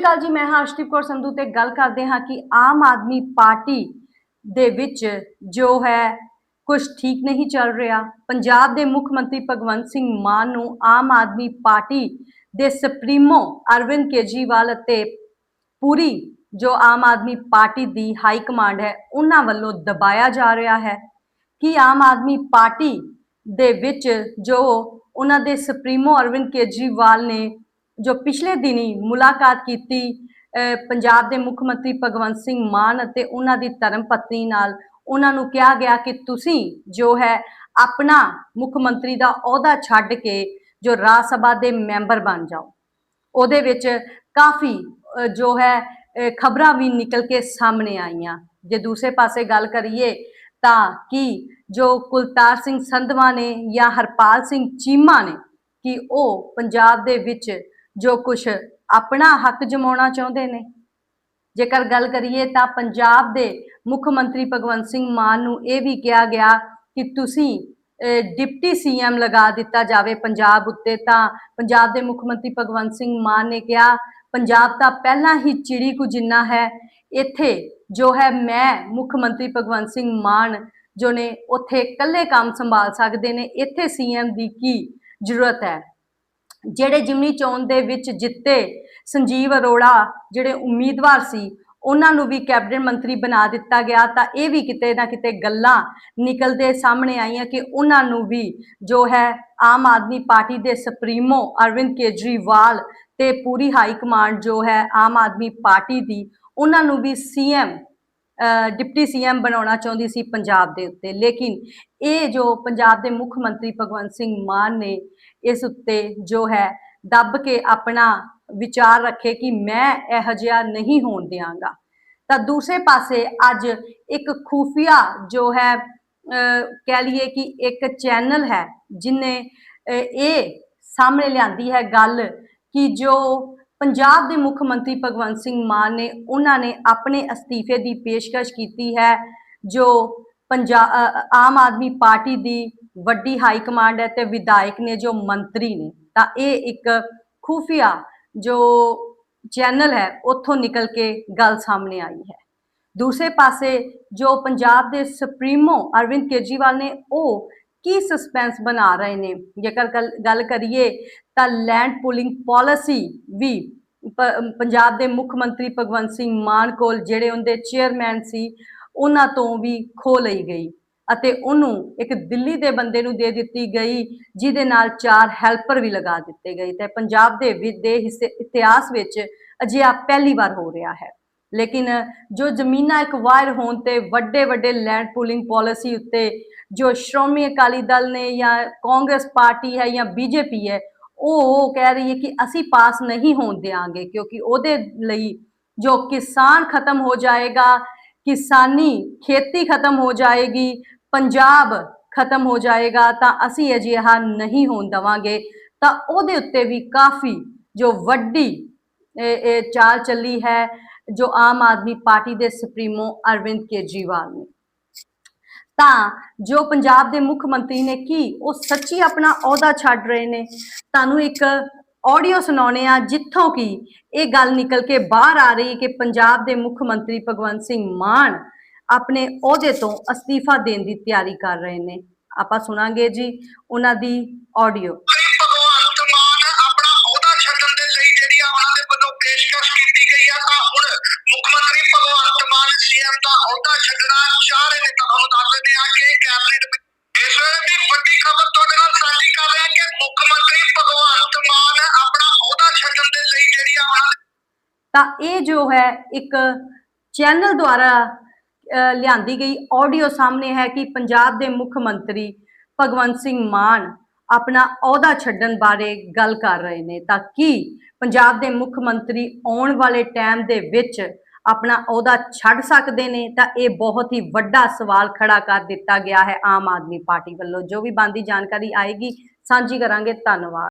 ਸ਼੍ਰੀ ਅਕਾਲ ਜੀ, ਮੈਂ ਹਰਸ਼ਦੀਪ ਕੌਰ ਸੰਧੂ ਤੇ ਗੱਲ ਕਰਦੇ ਹਾਂ ਕਿ ਆਮ ਆਦਮੀ ਪਾਰਟੀ ਦੇ ਵਿੱਚ ਜੋ ਹੈ ਕੁਝ ਠੀਕ ਨਹੀਂ ਚੱਲ ਰਿਹਾ। ਪੰਜਾਬ ਦੇ ਮੁੱਖ ਮੰਤਰੀ ਭਗਵੰਤ ਸਿੰਘ ਮਾਨ ਨੂੰ ਆਮ ਆਦਮੀ ਪਾਰਟੀ ਦੇ ਸੁਪਰੀਮੋ ਅਰਵਿੰਦ ਕੇਜਰੀਵਾਲ ਅਤੇ ਪੂਰੀ ਜੋ ਆਮ ਆਦਮੀ ਪਾਰਟੀ ਦੀ ਹਾਈ ਕਮਾਂਡ ਹੈ, ਉਹਨਾਂ ਵੱਲੋਂ ਦਬਾਇਆ ਜਾ ਰਿਹਾ ਹੈ ਕਿ ਆਮ ਆਦਮੀ ਪਾਰਟੀ ਦੇ ਵਿੱਚ ਜੋ ਉਹਨਾਂ ਦੇ ਸੁਪਰੀਮੋ ਅਰਵਿੰਦ ਕੇਜਰੀਵਾਲ ਨੇ ਜੋ ਪਿਛਲੇ ਦਿਨੀ ਮੁਲਾਕਾਤ ਕੀਤੀ ਪੰਜਾਬ ਦੇ ਮੁੱਖ ਮੰਤਰੀ ਭਗਵੰਤ ਸਿੰਘ ਮਾਨ ਅਤੇ ਉਹਨਾਂ ਦੀ ਧਰਮ ਪਤਨੀ ਨਾਲ ਉਹਨਾਂ ਨੂੰ ਕਿਹਾ ਗਿਆ ਕਿ ਤੁਸੀਂ ਜੋ ਹੈ ਆਪਣਾ ਮੁੱਖ ਮੰਤਰੀ ਦਾ ਅਹੁਦਾ ਛੱਡ ਕੇ ਜੋ ਰਾਜ ਸਭਾ ਦੇ ਮੈਂਬਰ ਬਣ ਜਾਓ। ਉਹਦੇ ਵਿੱਚ ਕਾਫੀ ਜੋ ਹੈ ਖਬਰਾਂ ਵੀ ਨਿਕਲ ਕੇ ਸਾਹਮਣੇ ਆਈਆਂ। ਜੇ ਦੂਸਰੇ ਪਾਸੇ ਗੱਲ ਕਰੀਏ ਤਾਂ ਕਿ ਜੋ ਕੁਲਤਾਰ ਸਿੰਘ ਸੰਧਵਾ ਨੇ ਜਾਂ ਹਰਪਾਲ ਸਿੰਘ ਚੀਮਾ ਨੇ, ਕਿ ਉਹ ਪੰਜਾਬ ਦੇ ਵਿੱਚ ਜੋ ਕੁਝ ਆਪਣਾ ਹੱਕ ਜਮਾਉਣਾ ਚਾਹੁੰਦੇ ਨੇ। ਜੇਕਰ ਗੱਲ ਕਰੀਏ ਤਾਂ ਪੰਜਾਬ ਦੇ ਮੁੱਖ ਮੰਤਰੀ ਭਗਵੰਤ ਸਿੰਘ ਮਾਨ ਨੂੰ ਇਹ ਵੀ ਕਿਹਾ ਗਿਆ ਕਿ ਤੁਸੀਂ ਅਹ, ਡਿਪਟੀ ਸੀਐਮ ਲਗਾ ਦਿੱਤਾ ਜਾਵੇ ਪੰਜਾਬ ਉੱਤੇ ਤਾਂ ਪੰਜਾਬ ਦੇ ਮੁੱਖ ਮੰਤਰੀ ਭਗਵੰਤ ਸਿੰਘ ਮਾਨ ਨੇ ਕਿਹਾ ਪੰਜਾਬ ਤਾਂ ਪਹਿਲਾਂ ਹੀ ਚਿੜੀ ਕੁ ਜਿੰਨਾ ਹੈ ਇੱਥੇ ਜੋ ਹੈ ਮੈਂ ਮੁੱਖ ਮੰਤਰੀ ਭਗਵੰਤ ਸਿੰਘ ਮਾਨ ਜੋ ਨੇ ਉੱਥੇ ਇਕੱਲੇ ਕੰਮ ਸੰਭਾਲ ਸਕਦੇ ਨੇ ਇੱਥੇ ਸੀਐਮ ਦੀ ਕੀ ਜ਼ਰੂਰਤ ਹੈ? ਜਿਹੜੇ ਜਿਮਨੀ ਚੋਣ ਦੇ ਵਿੱਚ ਜਿੱਤੇ ਸੰਜੀਵ ਅਰੋੜਾ, ਜਿਹੜੇ ਉਮੀਦਵਾਰ ਸੀ, ਉਹਨਾਂ ਨੂੰ ਵੀ ਕੈਬਨਿਟ ਮੰਤਰੀ ਬਣਾ ਦਿੱਤਾ ਗਿਆ ਤਾਂ ਇਹ ਵੀ ਕਿਤੇ ਨਾ ਕਿਤੇ ਗੱਲਾਂ ਨਿਕਲਦੇ ਸਾਹਮਣੇ ਆਈਆਂ ਕਿ ਉਹਨਾਂ ਨੂੰ ਵੀ ਜੋ ਹੈ ਆਮ ਆਦਮੀ ਪਾਰਟੀ ਦੇ ਸੁਪਰੀਮੋ ਅਰਵਿੰਦ ਕੇਜਰੀਵਾਲ ਤੇ ਪੂਰੀ ਹਾਈ ਕਮਾਂਡ ਜੋ ਹੈ ਆਮ ਆਦਮੀ ਪਾਰਟੀ ਦੀ, ਉਹਨਾਂ ਨੂੰ ਵੀ ਸੀਐਮ ਡਿਪਟੀ ਸੀਐਮ ਬਣਾਉਣਾ ਚਾਹੁੰਦੀ ਸੀ ਪੰਜਾਬ ਦੇ ਉੱਤੇ। ਲੇਕਿਨ ਇਹ ਜੋ ਪੰਜਾਬ ਦੇ ਮੁੱਖ ਮੰਤਰੀ ਭਗਵੰਤ ਸਿੰਘ ਮਾਨ ਨੇ ਇਸ ਉੱਤੇ ਜੋ ਹੈ ਦੱਬ ਕੇ ਆਪਣਾ ਵਿਚਾਰ ਰੱਖੇ ਕਿ ਮੈਂ ਇਹੋ ਜਿਹਾ ਨਹੀਂ ਹੋਣ ਦਿਆਂਗਾ। ਤਾਂ ਦੂਸਰੇ ਪਾਸੇ ਅੱਜ ਇੱਕ ਖੂਫੀਆ ਜੋ ਹੈ ਕਹਿ ਲਈਏ ਕਿ ਇੱਕ ਚੈਨਲ ਹੈ, ਜਿਨੇ ਇਹ ਸਾਹਮਣੇ ਲਿਆਂਦੀ ਹੈ ਗੱਲ ਕਿ ਜੋ ਪੰਜਾਬ ਦੇ ਮੁੱਖ ਮੰਤਰੀ ਭਗਵੰਤ ਸਿੰਘ ਮਾਨ ਨੇ, ਉਹਨਾਂ ਨੇ ਆਪਣੇ ਅਸਤੀਫੇ ਦੀ ਪੇਸ਼ਕਸ਼ ਕੀਤੀ ਹੈ, ਜੋ ਪੰਜਾਬ ਆਮ ਆਦਮੀ ਪਾਰਟੀ ਦੀ ਵੱਡੀ ਹਾਈ ਕਮਾਂਡ ਹੈ ਤੇ ਵਿਧਾਇਕ ਨੇ, ਜੋ ਮੰਤਰੀ ਨੇ। ਤਾਂ ਇਹ ਇੱਕ ਖੂਫੀਆ ਜੋ ਚੈਨਲ ਹੈ, ਉੱਥੋਂ ਨਿਕਲ ਕੇ ਗੱਲ ਸਾਹਮਣੇ ਆਈ ਹੈ। ਦੂਸਰੇ ਪਾਸੇ ਜੋ ਪੰਜਾਬ ਦੇ ਸੁਪਰੀਮੋ ਅਰਵਿੰਦ ਕੇਜਰੀਵਾਲ ਨੇ, ਉਹ ਕੀ ਸਸਪੈਂਸ ਬਣਾ ਰਹੇ ਨੇ? ਜੇਕਰ ਗੱਲ- ਗੱਲ ਕਰੀਏ ਤਾਂ ਲੈਂਡ ਪੂਲਿੰਗ ਪਾਲਿਸੀ ਵੀ ਪੰਜਾਬ ਦੇ ਮੁੱਖ ਮੰਤਰੀ ਭਗਵੰਤ ਸਿੰਘ ਮਾਨ ਕੋਲ, ਜਿਹੜੇ ਉਹਦੇ ਚੇਅਰਮੈਨ ਸੀ, ਉਹਨਾਂ ਤੋਂ ਵੀ ਖੋ ਲਈ ਗਈ ਅਤੇ ਉਹਨੂੰ ਇੱਕ ਦਿੱਲੀ ਦੇ ਬੰਦੇ ਨੂੰ ਦੇ ਦਿੱਤੀ ਗਈ, ਜਿਹਦੇ ਨਾਲ ਚਾਰ ਹੈਲਪਰ ਵੀ ਲਗਾ ਦਿੱਤੇ ਗਏ ਤੇ ਪੰਜਾਬ ਦੇ ਵਿ- ਦੇ ਹਿੱਸੇ, ਇਤਿਹਾਸ ਵਿੱਚ ਅਜਿਹਾ ਪਹਿਲੀ ਵਾਰ ਹੋ ਰਿਹਾ ਹੈ। ਲੇਕਿਨ ਜੋ ਜ਼ਮੀਨਾਂ ਐਕਵਾਇਰ ਹੋਣ ਤੇ ਵੱਡੇ ਵੱਡੇ ਲੈਂਡ ਪੂਲਿੰਗ ਪਾਲਿਸੀ ਉੱਤੇ ਜੋ ਸ਼੍ਰੋਮਣੀ ਅਕਾਲੀ ਦਲ ਨੇ ਜਾਂ ਕਾਂਗਰਸ ਪਾਰਟੀ ਹੈ ਜਾਂ ਬੀਜੇਪੀ ਹੈ, ਉਹ ਕਹਿ ਰਹੀ ਹੈ ਕਿ ਅਸੀਂ ਪਾਸ ਨਹੀਂ ਹੋਣ ਦੇਵਾਂਗੇ ਕਿਉਂਕਿ ਉਹਦੇ ਲਈ ਜੋ ਕਿਸਾਨ ਖਤਮ ਹੋ ਜਾਏਗਾ, ਕਿਸਾਨੀ ਖੇਤੀ ਖਤਮ ਹੋ ਜਾਏਗੀ, ਪੰਜਾਬ ਖਤਮ ਹੋ ਜਾਏਗਾ, ਤਾਂ ਅਸੀਂ ਅਜਿਹਾ ਨਹੀਂ ਹੋਣ ਦਵਾਂਗੇ। ਤਾਂ ਉਹਦੇ ਉੱਤੇ ਵੀ ਕਾਫੀ ਜੋ ਵੱਡੀ ਇਹ ਚਾਲ ਚੱਲੀ ਹੈ ਜੋ ਆਮ ਆਦਮੀ ਪਾਰਟੀ ਦੇ ਸੁਪਰੀਮੋ ਅਰਵਿੰਦ ਕੇਜਰੀਵਾਲ ਨੇ। ਤਾਂ ਜੋ ਪੰਜਾਬ ਦੇ ਮੁੱਖ ਮੰਤਰੀ ਨੇ ਕੀ, ਉਹ ਸੱਚੀ ਆਪਣਾ ਅਹੁਦਾ ਛੱਡ ਰਹੇ ਨੇ? ਤੁਹਾਨੂੰ ਇੱਕ ਆਡੀਓ ਸੁਣਾਉਣੇ ਆ ਜਿੱਥੋਂ ਕਿ ਇਹ ਗੱਲ ਨਿਕਲ ਕੇ ਬਾਹਰ ਆ ਰਹੀ ਕਿ ਪੰਜਾਬ ਦੇ ਮੁੱਖ ਮੰਤਰੀ ਭਗਵੰਤ ਸਿੰਘ ਮਾਨ ਆਪਣੇ ਅਹੁਦੇ ਤੋਂ ਅਸਤੀਫਾ ਦੇਣ ਦੀ ਤਿਆਰੀ ਕਰ ਰਹੇ ਨੇ। ਆਪਾਂ ਸੁਣਾਂਗੇ ਜੀ, ਉਹਨਾਂ ਦੀ ਆਡੀਓ। ਛੱਡਣ ਦੇ ਲਈ ਜਿਹੜੀ ਉਹਨਾਂ ਦੇ ਵੱਲੋਂ ਪੇਸ਼ਕਸ਼ ਕੀਤੀ ਗਈ ਆ, ਤਾਂ ਹੁਣ ਮੁੱਖ ਮੰਤਰੀ ਭਗਵੰਤ ਮਾਨ ਸੀਐਮ ਦਾ ਅਹੁਦਾ ਛੱਡਣਾ ਚਾਹ ਰਹੇ ਨੇ ਤੁਹਾਨੂੰ ਦੱਸ ਦਿੰਦੇ ਆ ਕਿ ਕੈਬਨਿਟ ਇਸ ਵੇਲੇ ਦੀ ਵੱਡੀ ਖਬਰ ਤੁਹਾਡੇ ਨਾਲ ਸਾਂਝੀ ਕਰ ਰਹੇ ਕਿ ਮੁੱਖ ਮੰਤਰੀ ਭਗਵੰਤ ਮਾਨ ਆਪਣਾ ਅਹੁਦਾ ਛੱਡਣ ਦੇ ਲਈ ਜਿਹੜੀ ਉਹਨਾਂ ਤਾਂ ਇਹ ਜੋ ਹੈ, ਇੱਕ ਚੈਨਲ ਦੁਆਰਾ ਲਿਆਂਦੀ ਗਈ ਆਡੀਓ ਸਾਹਮਣੇ ਹੈ ਕਿ ਪੰਜਾਬ ਦੇ ਮੁੱਖ ਮੰਤਰੀ ਭਗਵੰਤ ਸਿੰਘ ਮਾਨ ਆਪਣਾ ਅਹੁਦਾ ਛੱਡਣ ਬਾਰੇ ਗੱਲ ਕਰ ਰਹੇ ਨੇ ਤਾਂ ਕੀ ਪੰਜਾਬ ਦੇ ਮੁੱਖ ਮੰਤਰੀ ਆਉਣ ਵਾਲੇ ਟਾਈਮ ਦੇ ਵਿੱਚ ਆਪਣਾ ਅਹੁਦਾ ਛੱਡ ਸਕਦੇ ਨੇ? ਤਾਂ ਇਹ ਬਹੁਤ ਹੀ ਵੱਡਾ ਸਵਾਲ ਖੜਾ ਕਰ ਦਿੱਤਾ ਗਿਆ ਹੈ ਆਮ ਆਦਮੀ ਪਾਰਟੀ ਵੱਲੋਂ। ਜੋ ਵੀ ਬੰਦੀ ਜਾਣਕਾਰੀ ਆਏਗੀ, ਸਾਂਝੀ ਕਰਾਂਗੇ। ਧੰਨਵਾਦ।